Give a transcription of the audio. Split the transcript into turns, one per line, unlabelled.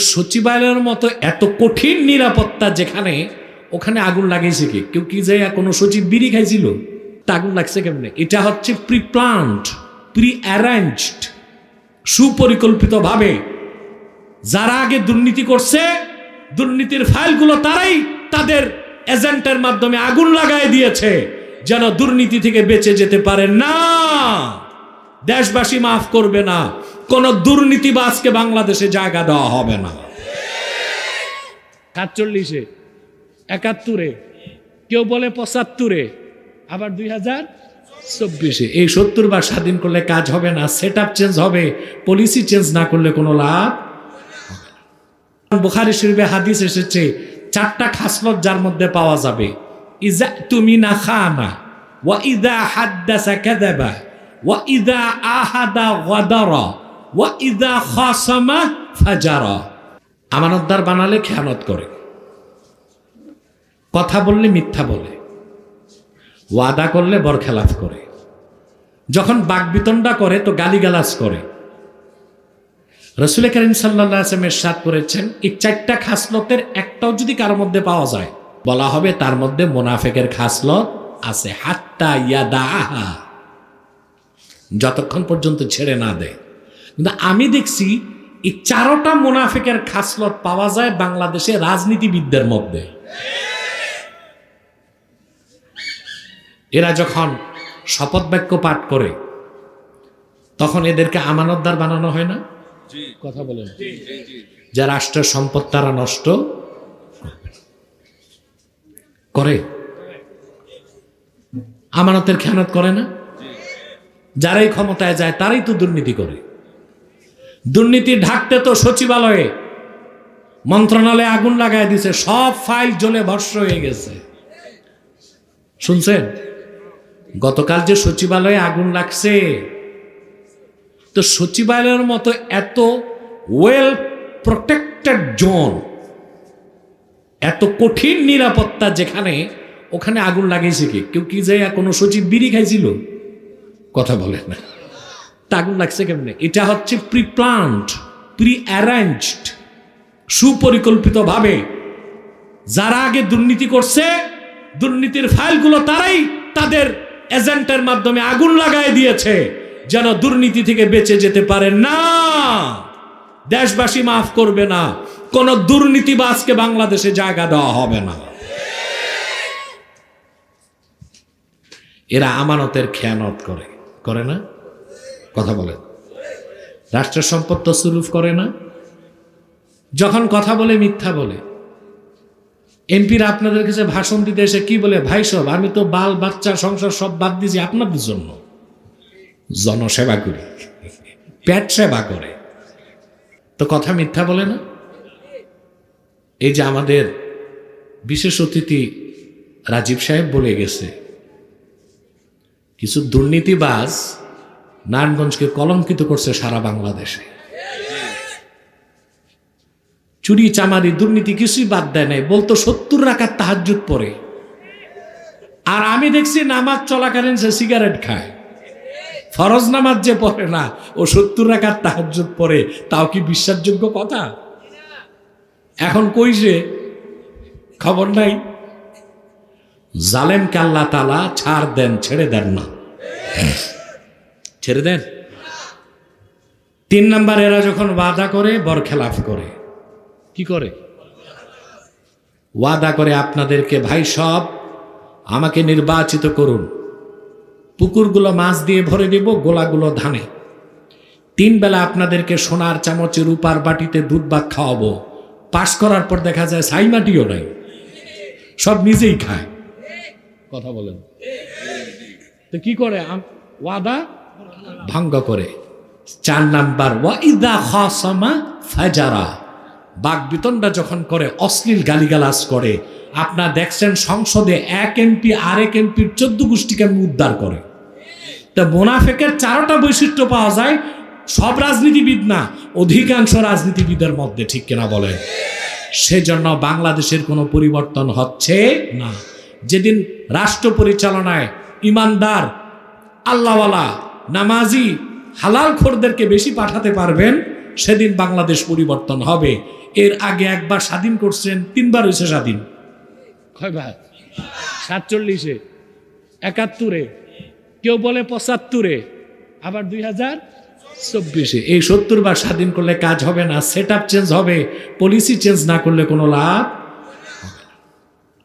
সচিবালয়ের মতো এত কঠিন নিরাপত্তা যেখানে, ওখানে আগুন লাগাইছে কি? কেউ কি যে কোনো সচিব বিড়ি খাইছিল? তা আগুন লাগছে কেমনে? এটা হচ্ছে প্রি প্লান্ট প্রি অ্যারেঞ্জড সুপরিকল্পিতভাবে। যারা আগে দুর্নীতি করছে, দুর্নীতির ফাইলগুলো তারাই তাদের এজেন্টের মাধ্যমে আগুন লাগাই দিয়েছে, যেন দুর্নীতি থেকে বেঁচে যেতে পারে না। দেশবাসী মাফ করবে না। কোন দুর্নীতিবাজকে বাংলাদেশে জায়গা দেওয়া হবে না। সাতচল্লিশে, একাত্তরে, কেউ বলে পঁচাত্তরে, আবার দুই হাজার চব্বিশে। এই সত্তর বার স্বাধীন করলে কাজ হবে না সেট আপ চেঞ্জ হবে, পলিসি চেঞ্জ না করলে কোনো লাভ বুখারি শরীফে হাদিস এসেছে, চারটা খাসলত যার মধ্যে পাওয়া যাবে। ইজা তুমি না খানা, ওয়া ইদা হাদ্দাসা কাযাবা। ওয়া ইদা ওয়া ইদা আমানতদার বানালে খেয়ানত করে। কথা বললে মিথ্যা বলে। ওয়াদা করলে বরখেলাফ করে। যখন বাকবিতণ্ডা করে তো গালিগালাজ করে। রসুল করিম সাল্লাহ আসলামের সাথ করেছেন, এই চারটা খাসলতের একটাও যদি কারোর মধ্যে পাওয়া যায়, বলা হবে তার মধ্যে মোনাফেকের খাসলত আছে, হাত্তা ইয়াদা আহা যতক্ষণ পর্যন্ত ছেড়ে না দেয়। কিন্তু আমি দেখছি এই চারোটা মোনাফেকের খাসলত পাওয়া যায় বাংলাদেশে রাজনীতিবিদদের মধ্যে। এরা যখন শপথ বাক্য পাঠ করে তখন এদেরকে আমানতদার বানানো হয় না? কথা বলেন। যে রাষ্ট্রের সম্পদ তারা নষ্ট করে। আমানতের খেয়ানত করে না? যারাই ক্ষমতায় যায়, তারাই তো দুর্নীতি করে। দুর্নীতি ঢাকতে তো সচিবালয়ে মন্ত্রণালয়ে আগুন লাগাই দিছে, সব ফাইল জ্বলে ভস্য হয়ে গেছে। শুনছেন? গতকাল যে সচিবালয়ে আগুন লাগছে, তো সচিবালয়ের মতো এত ওয়েল প্রোটেক্টেড জোন, এত কঠিন নিরাপত্তা যেখানে, ওখানে আগুন লাগিয়েছে কি? কেউ কি যে কোনো সচিব বিড়ি খাইছিল? কথা বলে না। তা আগুন লাগছে কেমনে? এটা হচ্ছে প্রি প্লান্ট প্রি অ্যারেঞ্জড সুপরিকল্পিতভাবে। যারা আগে দুর্নীতি করছে, দুর্নীতির ফাইলগুলো তারাই তাদের এজেন্টের মাধ্যমে আগুন লাগাই দিয়েছে, যেন দুর্নীতি থেকে বেঁচে যেতে পারে না। দেশবাসী মাফ করবে না। কোন দুর্নীতিবাজকে বাংলাদেশে জায়গা দেওয়া হবে না। এরা আমানতের খেয়ানত করে। করে না? কথা বলেন রাষ্ট্রের সম্পদ তসরুফ করে না? যখন কথা বলে, মিথ্যা বলে। এমপিরা আপনাদের কাছে ভাষণ দিতে এসে কি বলে, ভাই সব আমি তো বাল, বাচ্চা, সংসার সব বাদ দিয়েছি, আপনাদের জন্য। জনসেবা করি, পেট সেবা করে। তো কথা মিথ্যা বলে না? এই যে আমাদের বিশেষ অতিথি রাজীব সাহেব বলে গেছে কিছু দুর্নীতিবাজ নারায়ণগঞ্জকে কলঙ্কিত করছে সারা বাংলাদেশে। চুরি, চামারি, দুর্নীতি কিছুই বাদ দেয় নাই। বলতো সত্তর রাখার তাহাজুত পরে। আর আমি দেখছি নামাজ চলাকালীন সে সিগারেট খায়। ফরজ নামাজ যে পড়ে না, ও সত্তর রাখার তাহাজুত পরে, তাও কি বিশ্বাসযোগ্য কথা? এখন কই যে খবর নাই। জালেমকে আল্লাহ তালা ছাড় দেন ছেড়ে দেন না। ছেড়ে দেন? তিন নাম্বার এরা যখন ওয়াদা করে বরখেলাফ করে। কি করে? ওয়াদা করে আপনাদেরকে ভাই সব আমাকে নির্বাচিত করুন। পুকুরগুলো মাছ দিয়ে ভরে দেব গোলাগুলো ধানে। তিন বেলা আপনাদেরকে সোনার চামচে রূপার বাটিতে দুধ ভাত খাওয়াবো। পাশ করার পর দেখা যায় সাইমাটিও নাই। সব নিজেই খায়। কথা বলেন। তো কি করে? ওয়াদা? ভঙ্গ করে। চার নাম্বার ওয়াইদা খাসামা ফাজারা। বাক বিতণ্ডা যখন করে, অশ্লীল গালিগালাজ করে। আপনার দেখছেন সংসদে এক এমপি আরেক এমপির চোদ্দ গোষ্ঠীকে উদ্ধার করে। তা মোনাফেকের চারোটা বৈশিষ্ট্য পাওয়া যায়, সব রাজনীতিবিদ না, অধিকাংশ রাজনীতিবিদের মধ্যে, ঠিক কিনা বলে সেজন্য বাংলাদেশের কোনো পরিবর্তন হচ্ছে না। যেদিন রাষ্ট্র পরিচালনায় ইমানদার আল্লাহওয়ালা নামাজি হালাল খোরদেরকে বেশি পাঠাতে পারবেন সেদিন বাংলাদেশ পরিবর্তন হবে। এর আগে একবার স্বাধীন করছেন তিনবার হয়েছে স্বাধীন। কয়বার? সাতচল্লিশে একাত্তরে কেউ বলে পঁচাত্তরে আবার দুই হাজার চব্বিশে। এই সত্তর বার স্বাধীন করলে কাজ হবে না সেট চেঞ্জ হবে পলিসি চেঞ্জ না করলে কোনো লাভ